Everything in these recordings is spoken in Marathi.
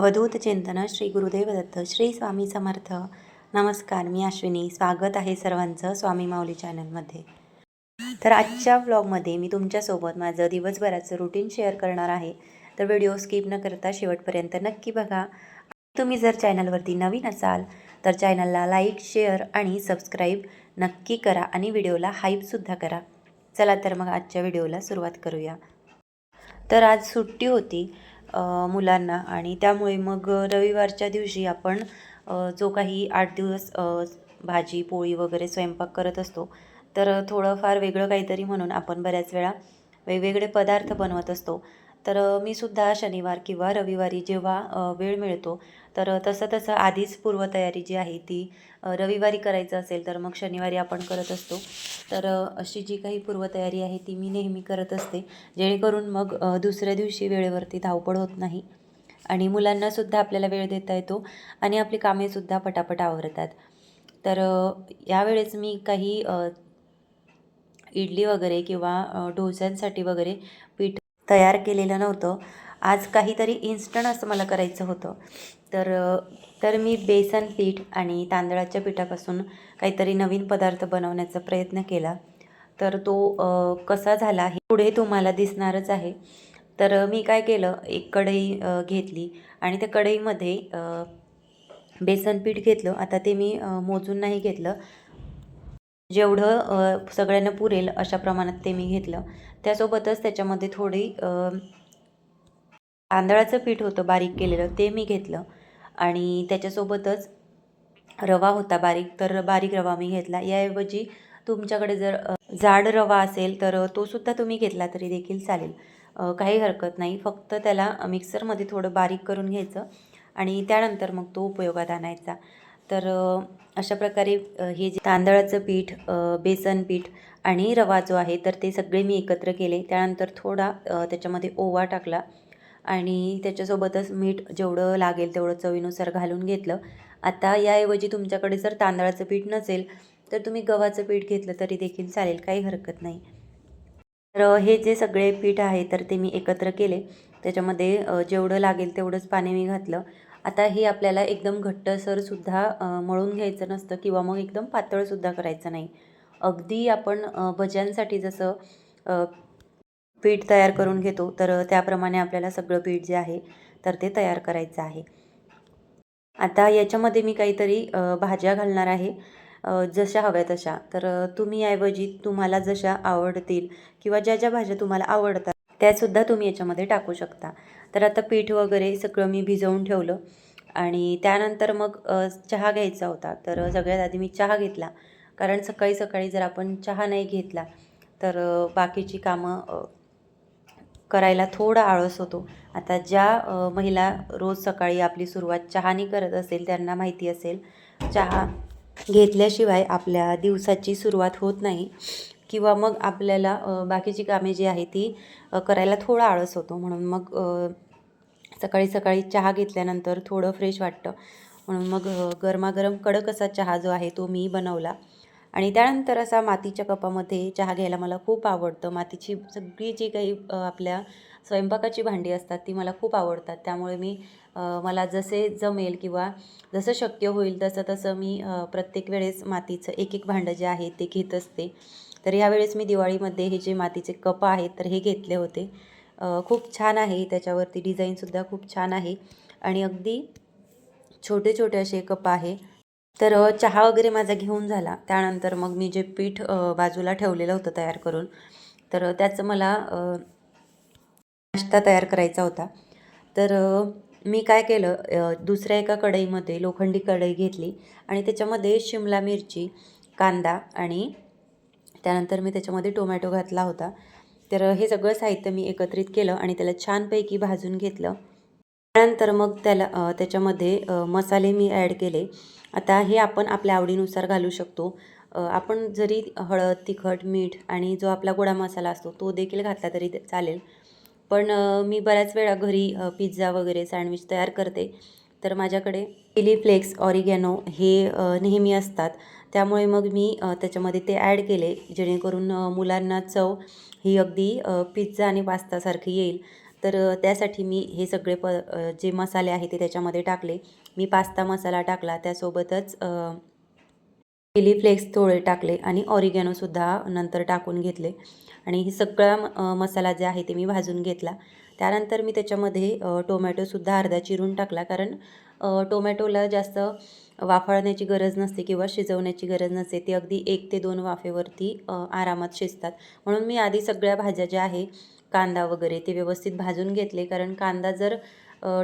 अवधूत चिंतन श्री गुरुदेव दत्त श्री स्वामी समर्थ. नमस्कार मी अश्विनी. स्वागत आहे सर्वांचं स्वामी माऊली चॅनलमध्ये. तर आजच्या व्लॉगमध्ये मी तुमच्यासोबत माझं दिवसभराचं रुटीन शेअर करणार आहे. तर व्हिडिओ स्किप न करता शेवटपर्यंत नक्की बघा. तुम्ही जर चॅनलवरती नवीन असाल तर चॅनलला लाईक शेअर आणि सबस्क्राईब नक्की करा आणि व्हिडिओला हाईपसुद्धा करा. चला तर मग आजच्या व्हिडिओला सुरुवात करूया. तर आज सुट्टी होती. मुलांना. आणि त्यामुळे मग रविवारच्या दिवशी आपण जो काही आठ दिवस भाजी पोळी वगैरे स्वयंपाक करत असतो तर थोडंफार वेगळं काहीतरी म्हणून आपण बऱ्याच वेळा वेगवेगळे पदार्थ बनवत असतो. तर मी सुद्धा शनिवार किंवा रविवारी जेव्हा वेळ मिळतो तर तसं तसं आधीच पूर्वतयारी जी आहे ती रविवारी करायचं असेल तर मग शनिवारी आपण करत असतो. तर अशी जी काही पूर्वतयारी आहे ती मी नेहमी करत असते जेणेकरून मग दुसऱ्या दिवशी वेळेवरती धावपळ होत नाही आणि मुलांनासुद्धा आपल्याला वेळ देता येतो आणि आपली कामेसुद्धा पटापट आवरतात. तर यावेळेस मी काही इडली वगैरे किंवा डोस्यांसाठी वगैरे तयार केलेलं नव्हतं. आज काहीतरी इन्स्टंट असं मला करायचं होतं. तर तर मी बेसन पीठ आणि तांदळाच्या पिठापासून काहीतरी नवीन पदार्थ बनवण्याचा प्रयत्न केला. तर तो कसा झाला हे पुढे तुम्हाला दिसणारच आहे. तर मी काय केलं एक कढई घेतली आणि त्या कढईमध्ये बेसन पीठ घेतलं. आता ते मी मोजून नाही घेतलं. जेवढं सगळ्यांना पुरेल अशा प्रमाणात ते मी घेतलं. त्यासोबतच त्याच्यामध्ये थोडी तांदळाचं पीठ होतं बारीक केलेलं ते मी घेतलं. आणि त्याच्यासोबतच रवा होता बारीक तर बारीक रवा मी घेतला. याऐवजी तुमच्याकडे जर जाड रवा असेल तर तो सुद्धा तुम्ही घेतला तरी देखील चालेल. काही हरकत नाही. फक्त त्याला मिक्सरमध्ये थोडं बारीक करून घ्यायचं आणि त्यानंतर मग तो उपयोगात आणायचा. तर अशा प्रकारे हे जे तांदळाचं पीठ बेसन पीठ आणि रवा जो आहे तर ते सगळे मी एकत्र केले. त्यानंतर थोडा त्याच्यामध्ये ओवा टाकला आणि त्याच्यासोबतच मीठ जेवढं लागेल तेवढं चवीनुसार घालून घेतलं. आता याऐवजी तुमच्याकडे जर तांदळाचं पीठ नसेल तर तुम्ही गव्हाचं पीठ घेतलं तरी देखील चालेल काही हरकत नाही. तर हे जे सगळे पीठ आहे तर ते मी एकत्र केले. त्याच्यामध्ये जेवढं लागेल तेवढंच पाणी मी घातलं. आता हे आपल्याला एकदम घट्टसरसुद्धा मळून घ्यायचं नसतं किंवा मग एकदम पातळसुद्धा करायचं नाही. अगदी आपण भज्यांसाठी जसं पीठ तयार करून घेतो तर त्याप्रमाणे आपल्याला सगळं पीठ जे आहे तर ते तयार करायचं आहे. आता याच्यामध्ये मी काहीतरी भाज्या घालणार आहे. जशा हव्या तशा. तर तुम्ही ऐवजी तुम्हाला जशा आवडतील किंवा ज्या ज्या भाज्या तुम्हाला आवडतात त्यासुद्धा तुम्ही याच्यामध्ये टाकू शकता. तर आता पीठ वगैरे सगळं मी भिजवून ठेवलं. आणि त्यानंतर मग चहा घ्यायचा होता. तर सगळ्यात आधी मी चहा घेतला. कारण सकाळी सकाळी जर आपण चहा नाही घेतला तर बाकीची कामं करायला थोडा आळस होतो. आता ज्या महिला रोज सकाळी आपली सुरुवात चहानी करत असेल त्यांना माहिती असेल चहा घेतल्याशिवाय आपल्या दिवसाची सुरुवात होत नाही. किंवा मग आपल्याला बाकीची कामे जी आहे ती करायला थोडा आळस होतो. म्हणून मग सकाळी सकाळी चहा घेतल्यानंतर थोडं फ्रेश वाटतं. म्हणून मग गरमागरम कडक असा चहा जो आहे तो मी बनवला. आणि त्यानंतर असा मातीच्या कपामध्ये चहा घ्यायला मला खूप आवडतं. मातीची सगळी जी काही आपल्या स्वयंपाकाची भांडी असतात ती मला खूप आवडतात. त्यामुळे मी मला जसे जमेल किंवा जसं शक्य होईल तसं तसं मी प्रत्येक वेळेस मातीचं एक एक भांडं जे आहे ते घेत असते. तर ह्यावेळेस मी दिवाळीमध्ये हे जे मातीचे कप आहेत तर हे घेतले होते. खूप छान आहे त्याच्यावरती डिझाईनसुद्धा खूप छान आहे. आणि अगदी छोटे छोटे असे कप आहे. तर चहा वगैरे माझा घेऊन झाला. त्यानंतर मग मी जे पीठ बाजूला ठेवलेलं होतं तयार करून तर त्याचं मला नाश्ता तयार करायचा होता. तर मी काय केलं दुसऱ्या एका कढईमध्ये लोखंडी कढई घेतली आणि त्याच्यामध्ये शिमला मिरची कांदा आणि त्यानंतर मी त्याच्यामध्ये टोमॅटो घातला होता. तर हे सगळं साहित्य मी एकत्रित केलं आणि त्याला छानपैकी भाजून घेतलं. त्यानंतर मग त्याला त्याच्यामध्ये मसाले मी ॲड केले. आता हे आपण आपल्या आवडीनुसार घालू शकतो. आपण जरी हळद तिखट मीठ आणि जो आपला गोडा मसाला असतो तो देखील घातला तरी चालेल. पण मी बऱ्याच वेळा घरी पिझ्झा वगैरे सँडविच तयार करते. तर माझ्याकडे चिली फ्लेक्स ऑरिगॅनो हे नेहमी असतात. त्यामुळे मग मी त्याच्यामध्ये ते ॲड केले जेणेकरून मुलांना चव ही अगदी पिझ्झा आणि पास्तासारखी येईल. तर त्यासाठी मी हे सगळे प जे मसाले आहेत ते त्याच्यामध्ये टाकले. मी पास्ता मसाला टाकला त्यासोबतच चिली फ्लेक्स थोडे टाकले आणि ऑरिगॅनोसुद्धा नंतर टाकून घेतले. आणि हे सगळा म- मसाला जे आहे ते मी भाजून घेतला. त्यानंतर मी त्याच्यामध्ये टोमॅटोसुद्धा अर्धा चिरून टाकला. कारण टोमॅटोला जास्त वाफळण्याची गरज नसते किंवा शिजवण्याची गरज नसते ते अगदी एक ते दोन वाफेवरती आरामात शिजतात. म्हणून मी आधी सगळ्या भाज्या ज्या आहे कांदा वगैरे ते व्यवस्थित भाजून घेतले. कारण कांदा जर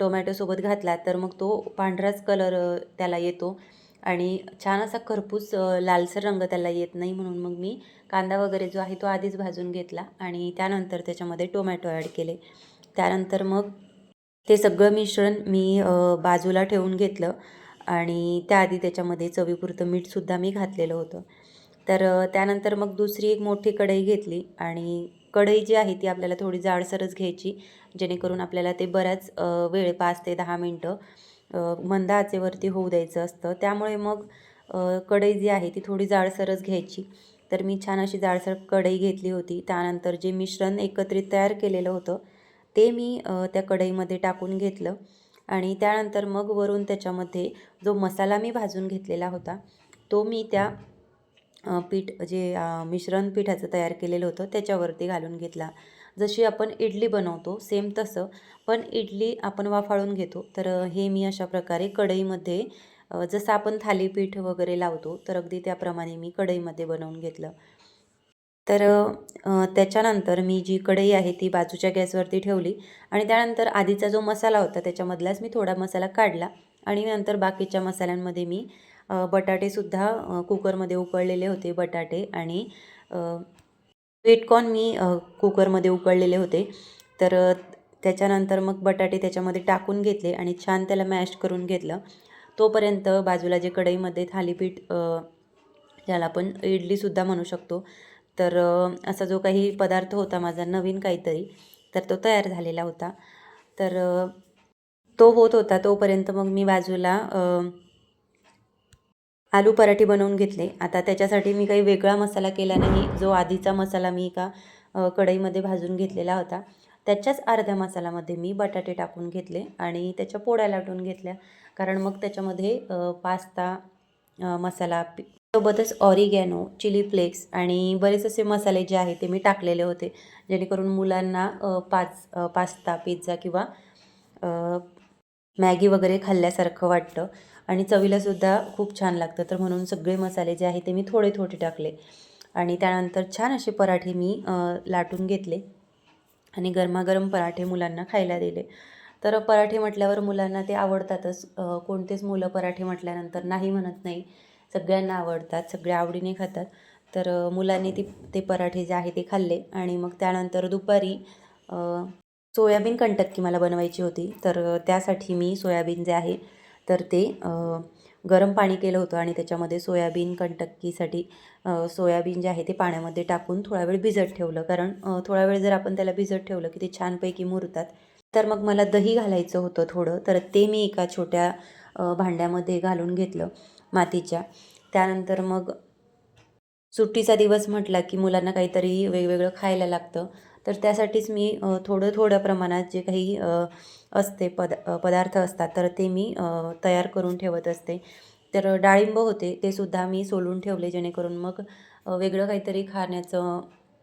टोमॅटोसोबत घातला तर मग तो पांढराच कलर त्याला येतो. आणि छान असा खरपूस लालसर रंग त्याला येत नाही. म्हणून मग मी कांदा वगैरे जो आहे तो आधीच भाजून घेतला. आणि त्यानंतर त्याच्यामध्ये टोमॅटो ॲड केले. त्यानंतर मग ते सगळं मिश्रण मी बाजूला ठेवून घेतलं. आणि त्याआधी त्याच्यामध्ये चवीपुरतं मीठसुद्धा मी घातलेलं होतं. तर त्यानंतर मग दुसरी एक मोठी कढई घेतली आणि कढई जी आहे ती आपल्याला थोडी जाडसरच घ्यायची जेणेकरून आपल्याला ते बऱ्याच वेळ पाच ते दहा मिनटं मंद आचेवरती होऊ द्यायचं असतं. त्यामुळे मग कढई जी आहे ती थोडी जाडसरच घ्यायची. तर मी छान अशी जाडसर कढई घेतली होती. त्यानंतर जे मिश्रण एकत्रित तयार केलेलं होतं ते मी त्या कढईमध्ये टाकून घेतलं. आणि त्यानंतर मग वरून त्याच्यामध्ये जो मसाला मी भाजून घेतलेला होता तो मी त्या पीठ जे मिश्रण पिठाचं तयार केलेलं होतं त्याच्यावरती घालून घेतला. जशी आपण इडली बनवतो सेम तसं. पण इडली आपण वाफाळून घेतो तर हे मी अशा प्रकारे कढईमध्ये जसं आपण थालीपीठ वगैरे लावतो तर अगदी त्याप्रमाणे मी कढईमध्ये बनवून घेतलं. तर त्याच्यानंतर मी जी कढई आहे ती बाजूच्या गॅसवरती ठेवली आणि त्यानंतर आधीचा जो मसाला होता त्याच्यामधलाच मी थोडा मसाला काढला आणि नंतर बाकीच्या मसाल्यांमध्ये मी बटाटेसुद्धा कुकरमध्ये उकळलेले होते बटाटे आणि स्वीटकॉर्न मी कुकरमध्ये उकळलेले होते. तर त्याच्यानंतर मग बटाटे त्याच्यामध्ये टाकून घेतले आणि छान त्याला मॅश करून घेतलं. तोपर्यंत बाजूला जे कढईमध्ये थालीपीठ ज्याला आपण इडलीसुद्धा म्हणू शकतो तर असा जो काही पदार्थ होता माझा नवीन काहीतरी तर तो तयार झालेला होता. तर तो होत होता तोपर्यंत मग मी बाजूला आलू पराठे बनवून घेतले. आता त्याच्यासाठी मी काही वेगळा मसाला केला नाही. जो आधीचा मसाला मी एका कढईमध्ये भाजून घेतलेला होता त्याच्याच अर्ध्या मसाल्यामध्ये मी बटाटे टाकून घेतले आणि त्याच्या पोळ्या लाटून घेतल्या. कारण मग त्याच्यामध्ये पास्ता मसाला सोबतच ऑरिगॅनो चिली फ्लेक्स आणि बरेच असे मसाले जे आहे ते मी टाकलेले होते. जेणेकरून मुलांना पाच पास्ता पिझ्झा किंवा मॅगी वगैरे खाल्ल्यासारखं वाटतं. आणि चवीलासुद्धा खूप छान लागतं. तर म्हणून सगळे मसाले जे आहे ते मी थोडे थोडे टाकले. आणि त्यानंतर छान असे पराठे मी लाटून घेतले आणि गरमागरम पराठे मुलांना खायला दिले. तर पराठे म्हटल्यावर मुलांना ते आवडतातच. कोणतेच मुलं पराठे म्हटल्यानंतर नाही म्हणत नाही. सगळ्यांना आवडतात सगळे आवडीने खातात. तर मुलांनी ती ते पराठे जे आहे ते खाल्ले आणि मग त्यानंतर दुपारी सोयाबीन कंटक्की मला बनवायची होती. तर त्यासाठी मी सोयाबीन जे आहे तर ते गरम पाणी केलं होतं आणि त्याच्यामध्ये सोयाबीन कंटक्कीसाठी सोयाबीन जे आहे ते पाण्यामध्ये टाकून थोडा वेळ भिजत ठेवलं. कारण थोडा वेळ जर आपण त्याला भिजत ठेवलं की ते छानपैकी मुरतात तर मग मला दही घालायचं होतं थोडं. तर ते मी एका छोट्या भांड्यामध्ये घालून घेतलं. मातीच्या. त्यानंतर मग सुट्टीचा दिवस म्हटला की मुलांना काहीतरी वेगवेगळं खायला लागतं. तर त्यासाठीच मी थोडं थोड्या प्रमाणात जे काही असते पद पदार्थ असतात तर ते मी तयार करून ठेवत असते. तर डाळिंब होते ते सुद्धा मी सोलून ठेवले जेणेकरून मग वेगळं काहीतरी खाण्याचं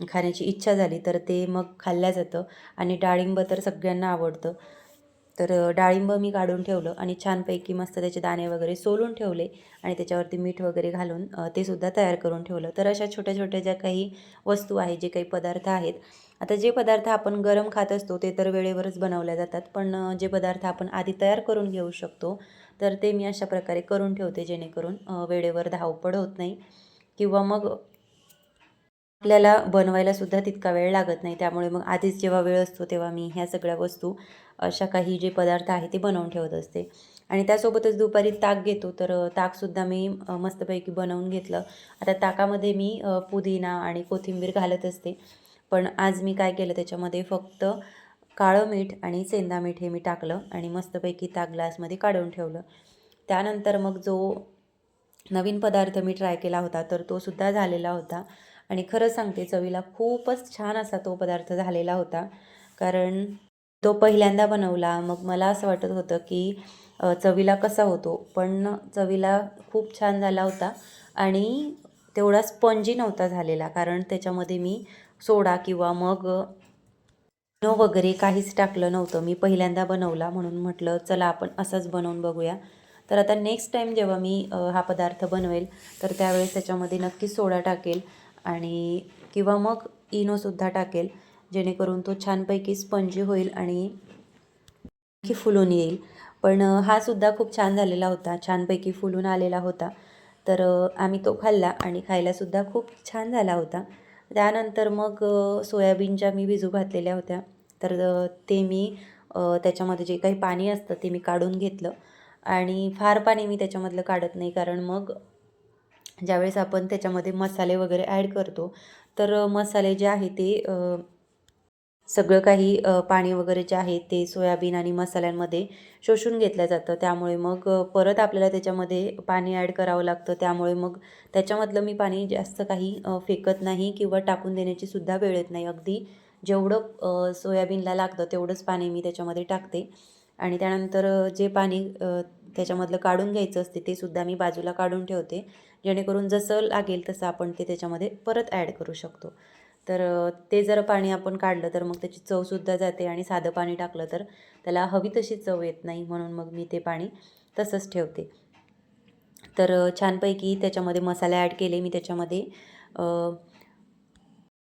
खाण्याची इच्छा झाली तर ते मग खाल्ल्या जातं. आणि डाळिंब तर सगळ्यांना आवडतं. तर डाळिंब मी काढून ठेवलं आणि छानपैकी मस्त त्याचे दाणे वगैरे सोलून ठेवले आणि त्याच्यावरती मीठ वगैरे घालून ते सुद्धा तयार करून ठेवलं. तर अशा छोट्या छोट्या ज्या काही वस्तू आहे जे काही पदार्थ आहेत आता जे पदार्थ आपण गरम खात असतो ते तर वेळेवरच बनवल्या जातात. पण जे पदार्थ आपण आधी तयार करून घेऊ शकतो तर ते मी अशा प्रकारे करून ठेवते जेणेकरून वेळेवर धावपळ होत नाही. किंवा मग आपल्याला बनवायला सुद्धा तितका वेळ लागत नाही. त्यामुळे मग आधीच जेव्हा वेळ असतो तेव्हा मी ह्या सगळ्या वस्तू अशा काही जे पदार्थ आहे ते बनवून ठेवत असते. आणि त्यासोबतच दुपारी ताक घेतो. तर ताकसुद्धा मी मस्तपैकी बनवून घेतलं. आता ताकामध्ये मी पुदिना आणि कोथिंबीर घालत असते. पण आज मी काय केलं त्याच्यामध्ये फक्त काळं मीठ आणि सेंदा मीठ हे मी टाकलं आणि मस्तपैकी ताक ग्लासमध्ये काढून ठेवलं. त्यानंतर मग जो नवीन पदार्थ मी ट्राय केला होता तर तो सुद्धा झालेला होता. आणि खरं सांगते चवीला खूपच छान असा तो पदार्थ झालेला होता. कारण तो पहिल्यांदा बनवला मग मला असं वाटत होतं की चवीला कसा होतो. पण चवीला खूप छान झाला होता आणि तेवढा स्पंजी नव्हता झालेला. कारण त्याच्यामध्ये मी सोडा किंवा मग नो वगैरे काहीच टाकलं नव्हतं. मी पहिल्यांदा बनवला म्हणून म्हटलं चला आपण असाच बनवून बघूया. तर आता नेक्स्ट टाईम जेव्हा मी हा पदार्थ बनवेल तर त्यावेळेस त्याच्यामध्ये नक्कीच सोडा टाकेल. आणि किंवा मग इनोसुद्धा टाकेल जेणेकरून तो छानपैकी स्पंजी होईल आणि की फुलून येईल. पण हा सुद्धा खूप छान झालेला होता छानपैकी फुलून आलेला होता. तर आम्ही तो खाल्ला आणि खायलासुद्धा खूप छान झाला होता. त्यानंतर मग सोयाबीनच्या मी भिजू घातलेल्या होत्या. तर ते मी त्याच्यामध्ये जे काही पाणी असतं ते मी काढून घेतलं. आणि फार पाणी मी त्याच्यामधलं काढत नाही कारण मग ज्यावेळेस आपण त्याच्यामध्ये मसाले वगैरे ॲड करतो तर मसाले जे आहे ते सगळं काही पाणी वगैरे जे आहे ते सोयाबीन आणि मसाल्यांमध्ये शोषून घेतलं जातं. त्यामुळे मग परत आपल्याला त्याच्यामध्ये पाणी ॲड करावं लागतं. त्यामुळे मग त्याच्यामधलं मी पाणी जास्त काही फेकत नाही किंवा टाकून देण्याची सुद्धा वेळ येत नाही. अगदी जेवढं सोयाबीनला लागतं तेवढंच पाणी मी त्याच्यामध्ये टाकते. आणि त्यानंतर जे पाणी त्याच्यामधलं काढून घ्यायचं असते ते सुद्धा मी बाजूला काढून ठेवते. जेणेकरून जसं लागेल तसं आपण ते त्याच्यामध्ये परत ॲड करू शकतो. तर ते जर पाणी आपण काढलं तर मग त्याची चवसुद्धा जाते आणि साधं पाणी टाकलं तर त्याला हवी तशी चव येत नाही म्हणून मग मी ते पाणी तसंच ठेवते. तर छानपैकी त्याच्यामध्ये मसाले ॲड केले मी त्याच्यामध्ये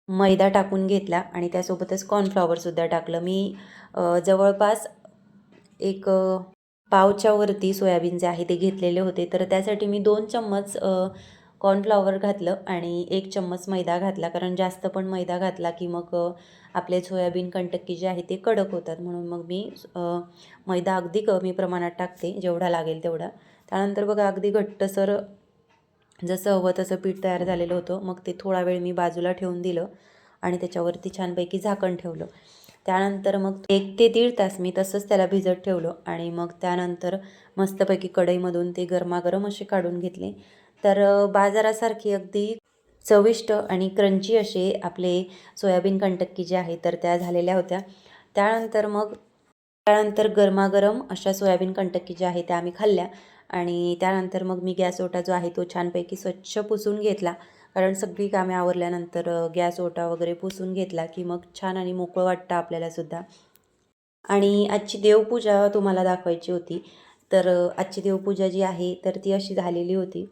मैदा टाकून घेतला आणि त्यासोबतच कॉर्नफ्लॉवरसुद्धा टाकलं. मी जवळपास एक पावच्या वरती सोयाबीन जे आहे ते घेतलेले होते. तर त्यासाठी मी दोन चम्मच कॉर्नफ्लॉवर घातलं आणि एक चम्मच मैदा घातला. कारण जास्त पण मैदा घातला की मग आपले सोयाबीन कंटक्की जे आहे ते कडक होतात. म्हणून मग मी मैदा अगदी कमी प्रमाणात टाकते जेवढा लागेल तेवढा. त्यानंतर बघा अगदी घट्टसर जसं हवं तसं पीठ तयार झालेलं होतं. मग ते थोडा वेळ मी बाजूला ठेवून दिलं आणि त्याच्यावरती छानपैकी झाकण ठेवलं. त्यानंतर मग एक ते दीड तास मी तसंच त्याला भिजत ठेवलं आणि मग त्यानंतर मस्तपैकी कढईमधून ते गरमागरम असे काढून घेतले. तर बाजारासारखी अगदी चविष्ट आणि क्रंची असे आपले सोयाबीन कंटक्की जे आहे तर त्या झालेल्या होत्या. त्यानंतर मग त्यानंतर गरमागरम अशा सोयाबीन कंटक्की ज्या आहे त्या आम्ही खाल्ल्या आणि त्यानंतर मग मी गॅस ओटा जो आहे तो छानपैकी स्वच्छ पुसून घेतला. कारण सगळी कामे आवरल्यानंतर गॅस ओटा वगैरे पुसून घेतला की मग छान आणि मोकळं वाटतं आपल्यालासुद्धा आणि आजची देवपूजा तुम्हाला दाखवायची होती. तर आजची देवपूजा जी आहे तर ती अशी झालेली होती.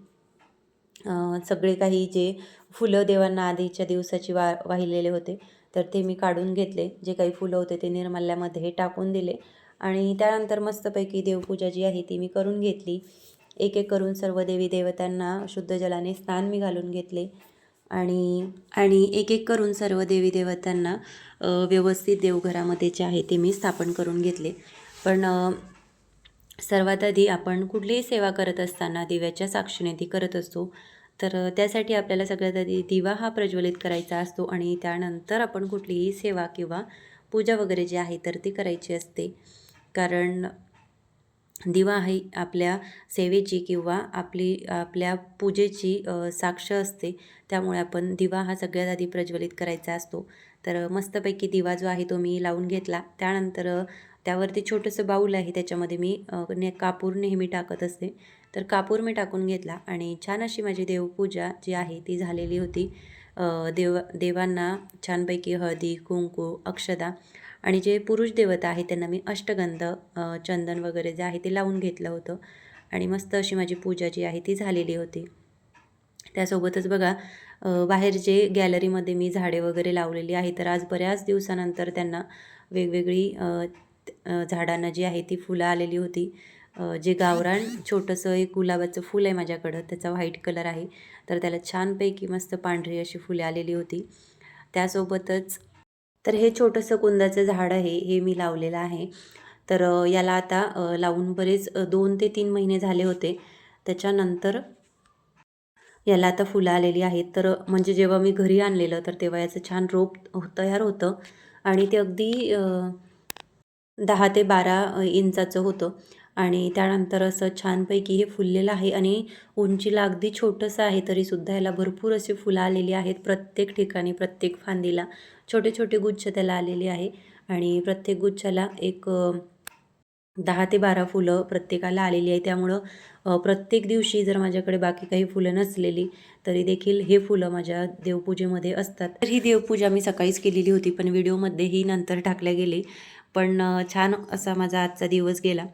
सगळे काही जे फुलं देवांना आधीच्या दिवसाची वा वाहिलेले होते तर ते मी काढून घेतले. जे काही फुलं होते ते निर्माल्यामध्ये टाकून दिले. आणि त्यानंतर मस्तपैकी देवपूजा जी आहे ती मी करून घेतली. एक एक करून सर्व देवी देवतांना शुद्ध जलाने स्नान मी घालून घेतले. आणि आणि एक एक करून सर्व देवी देवतांना व्यवस्थित देवघरामध्ये जे आहे ते मी स्थापन करून घेतले. पण सर्वात आधी आपण कुठलीही सेवा करत असताना दिव्याच्या साक्षीने ती करत असतो. तर त्यासाठी आपल्याला सगळ्यात आधी दिवा हा प्रज्वलित करायचा असतो आणि त्यानंतर आपण कुठलीही सेवा किंवा पूजा वगैरे जी आहे तर ती करायची असते. कारण दिवा ही आपल्या सेवेची किंवा आपली आपल्या पूजेची साक्ष असते. त्यामुळे आपण दिवा हा सगळ्यात आधी प्रज्वलित करायचा असतो. तर मस्तपैकी दिवा जो आहे तो मी लावून घेतला. त्यानंतर त्यावरती छोटंसं बाऊल आहे. त्याच्यामध्ये मी ने कापूर नेहमी टाकत असते. तर कापूर मी टाकून घेतला आणि छान अशी माझी देवपूजा जी आहे ती झालेली होती. देव देवांना छानपैकी हळदी कुंकू अक्षदा आणि जे पुरुष देवता आहे त्यांना मी अष्टगंध चंदन वगैरे जे आहे ते लावून घेतलं होतं. आणि मस्त अशी माझी पूजा जी आहे ती झालेली होती. त्यासोबतच बघा बाहेर जे गॅलरीमध्ये मी झाडे वगैरे लावलेली आहे तर आज बऱ्याच दिवसानंतर त्यांना वेगवेगळी झाडांना जी आहे ती फुलं आलेली होती. जे गावरान छोटंसं एक गुलाबाचं फूल आहे माझ्याकडं त्याचा व्हाईट कलर आहे. तर त्याला छानपैकी मस्त पांढरी अशी फुले आलेली होती. त्यासोबतच तर हे छोटंसं कुंदाचं झाड आहे हे मी लावलेलं आहे. तर याला आता लावून बरेच दोन ते तीन महिने झाले होते. त्याच्यानंतर याला आता फुलं आलेली आहेत. तर म्हणजे जेव्हा मी घरी आणलेलं तर तेव्हा याचं छान रोप तयार होतं. आणि ते अगदी दहा ते बारा इंचाचं होतं. आणि त्यानंतर असं छानपैकी हे फुललेलं आहे आणि उंचीला अगदी छोटंसं आहे तरीसुद्धा याला भरपूर अशी फुलं आलेली आहेत प्रत्येक ठिकाणी प्रत्येक फांदीला. छोटे छोटे गुच्छ त्याला आलेले आहे आणि प्रत्येक गुच्छाला एक दहा ते बारा फुलं प्रत्येकाला आलेली आहे. त्यामुळं प्रत्येक दिवशी जर माझ्याकडे बाकी काही फुलं नसलेली तरी देखील हे फुलं माझ्या देवपूजेमध्ये असतात. तर ही देवपूजा मी सकाळीच केलेली होती पण व्हिडिओमध्ये ही नंतर टाकल्या गेली. पण छान असा माझा आजचा दिवस गेला.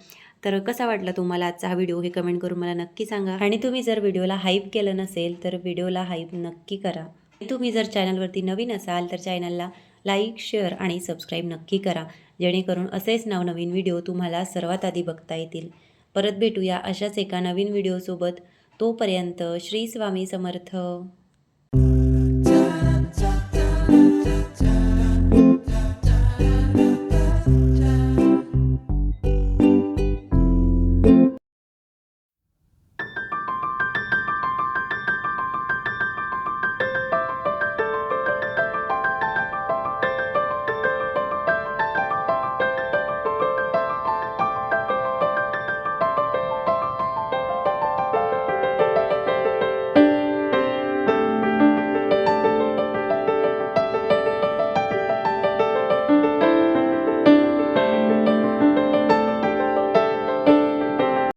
तर कसा वाटला तुम्हाला आजचा हा व्हिडिओ हे कमेंट करून मला नक्की सांगा. आणि तुम्ही जर व्हिडिओला हाईप केलं नसेल तर व्हिडिओला हाईप नक्की करा. तुम्ही जर चॅनलवरती नवीन असाल तर चॅनलला लाईक शेअर आणि सबस्क्राईब नक्की करा जेणेकरून असेच नवनवीन व्हिडिओ तुम्हाला सर्वात आधी बघता येतील. परत भेटूया अशाच एका नवीन व्हिडिओसोबत तोपर्यंत श्री स्वामी समर्थ.